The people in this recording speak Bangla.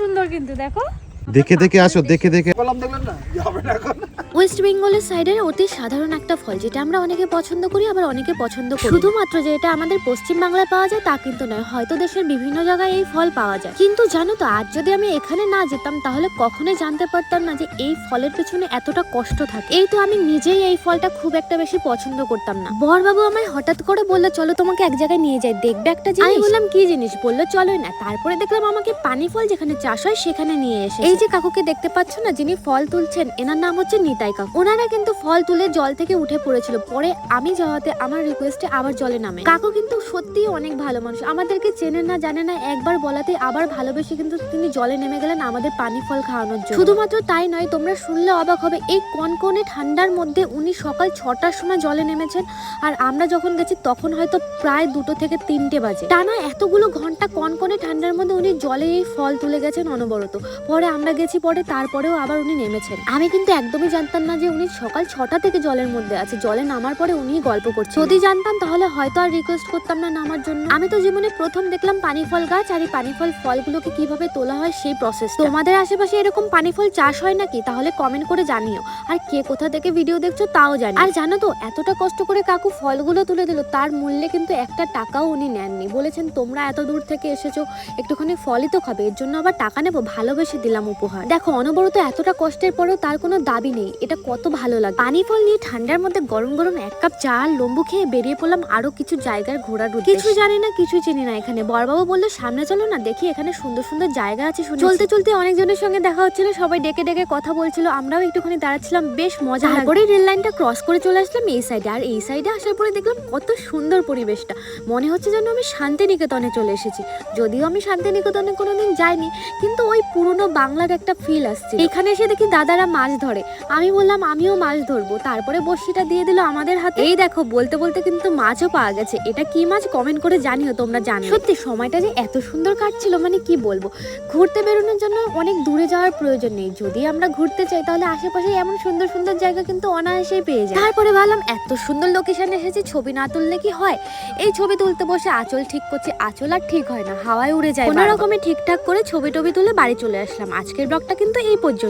সুন্দর কিন্তু দেখো। দেখে দেখে আসো দেখে দেখে। কলম দেখলেন না? যে হবে না এখন। ওয়েস্ট বেঙ্গলের সাইডের অতি সাধারণ একটা ফল, যেটা আমরা অনেকে পছন্দ করি, আবার অনেকে পছন্দ করি শুধুমাত্র যে এটা আমাদের পশ্চিম বাংলায় পাওয়া যায়, তা কিন্তু নয়, হয়তো দেশের বিভিন্ন জায়গায় এই ফল পাওয়া যায়। কিন্তু জানো তো, আজ যদি আমি এখানে না যেতাম, তাহলে কখনোই জানতে পারতাম না যে এই ফলের পেছনে এতটা কষ্ট থাকে। এই তো আমি নিজেই এই ফলটা খুব একটা বেশি পছন্দ করতাম না। বরবাবু আমায় হঠাৎ করে বলল, চলো তোমাকে এক জায়গায় নিয়ে যাই, দেখবে একটা জিনিস? আমি বললাম, কি জিনিস? বলল, চলোই না। তারপরে দেখলাম আমাকে পানি ফল যেখানে চাষ হয়, সেখানে নিয়ে এসে এই যে কাকুকে দেখতে পাচ্ছ না, যিনি ফল তুলছেন, এনার নাম হচ্ছে নিতাই কাকু ওনারা কিন্তু ফল তুলে জল থেকে উঠে পড়েছিল। পরে আমি যাওয়াতে আমার রিকোয়েস্টে আবার জলে নামে। কাকু কিন্তু সত্যিই অনেক ভালো মানুষ। আমাদেরকে চেনে না, জানে না, একবার বলাতে আবার ভালোবেসে কিন্তু তিনি জলে নেমে গেলেন আমাদের পানি ফল খাওয়ানোর জন্য। শুধুমাত্র তাই নয়, তোমরা শুনলে অবাক হবে, এই কনকনে ঠান্ডার মধ্যে উনি সকাল ছটার সময় জলে নেমেছেন আর আমরা যখন গেছি তখন হয়তো প্রায় দুটো থেকে তিনটে বাজে। টানা এতগুলো ঘণ্টা কনকনে ঠান্ডার মধ্যে উনি জলে এই ফল তুলে গেছেন অনবরত। পরে আমরা গেছি, পরে তারপরেও আবার উনি নেমেছেন। আমি কিন্তু একদমই জানতাম না যে উনি সকাল ছটা থেকে জলের মধ্যে আছে। জলে নামার পরে উনি গল্প করছে যদি জানতাম তাহলে হয়তো আর রিকোয়েস্ট করতাম না নামার জন্য। আমি তো জীবনে প্রথম দেখলাম পানি ফল গাছ আর এই পানি ফল ফলগুলোকে কীভাবে তোলা হয় সেই প্রসেস তোমাদের আশেপাশে এরকম পানি ফল চাষ হয় নাকি? তাহলে কমেন্ট করে জানিও। আর কে কোথা থেকে ভিডিও দেখছ তাও জানি আর জানো তো, এতটা কষ্ট করে কাকু ফলগুলো তুলে দিল, তার মূল্যে কিন্তু একটা টাকাও উনি নেননি। বলেছেন, তোমরা এত দূর থেকে এসেছ, একটুখানি ফলই তো খাবে, এর জন্য আবার টাকা নেব, ভালোবেসে দিলাম উপহার। দেখো, অনবরত এতটা কষ্টের পরেও তার কোনো দাবি নেই। এটা কত ভালো লাগে। পানি ফল নিয়ে ঠান্ডার মধ্যে গরম গরম এক কাপ চা আর লম্বু খেয়ে বেরিয়ে পড়লাম আরও কিছু জায়গার ঘোরার। কিছু জানি না কিছু চিনি না এখানে। বড়বাবু বলল সামনে চলো না দেখি এখানে সুন্দর সুন্দর জায়গা আছে চলতে চলতে অনেকজনের সঙ্গে দেখা হচ্ছিল সবাই ডেকে ডেকে কথা বলছিল আমরাও একটুখানি দাঁড়াচ্ছিলাম বেশ মজা তারপরে রেল লাইনটা ক্রস করে চলে আসলাম এই সাইডে আর এই সাইডে আসার পরে দেখলাম কত সুন্দর পরিবেশটা। মনে হচ্ছে যেন আমি শান্তিনিকেতনে চলে এসেছি। যদিও আমি শান্তিনিকেতনে কোনোদিন যাইনি কিন্তু ওই পুরনো বাংলার একটা ফিল আসছে এখানে এসে দেখি দাদারা মাছ ধরে। বললাম, আমিও মাছ ধরবো। তারপরে বড়শিটা দিয়ে দিল আমাদের হাতে। এই দেখো, বলতে বলতে কিন্তু মাছও পাওয়া গেছে। এটা কি মাছ? কমেন্ট করে জানিও, তোমরা জানো। সত্যি, সময়টা যে এত সুন্দর কাটছিল মানে কি বলব? ঘুরতে বেরোনোর জন্য অনেক দূরে যাওয়ার প্রয়োজন নেই। যদি আমরা ঘুরতে চাই, তাহলে আশেপাশে এমন সুন্দর সুন্দর জায়গা কিন্তু অনায়াসেই পেয়ে যায় তারপরে ভাবলাম, এত সুন্দর লোকেশনে এসেছি, ছবি না তুললে কি হয়? এই ছবি তুলতে বসে আঁচল ঠিক করছি, আঁচল আর ঠিক হয় না, হাওয়ায় উড়ে যায় কোনো রকমে ঠিকঠাক করে ছবি টবি তুলে বাড়ি চলে আসলাম। আজকের ব্লগটা কিন্তু এই পর্যন্ত।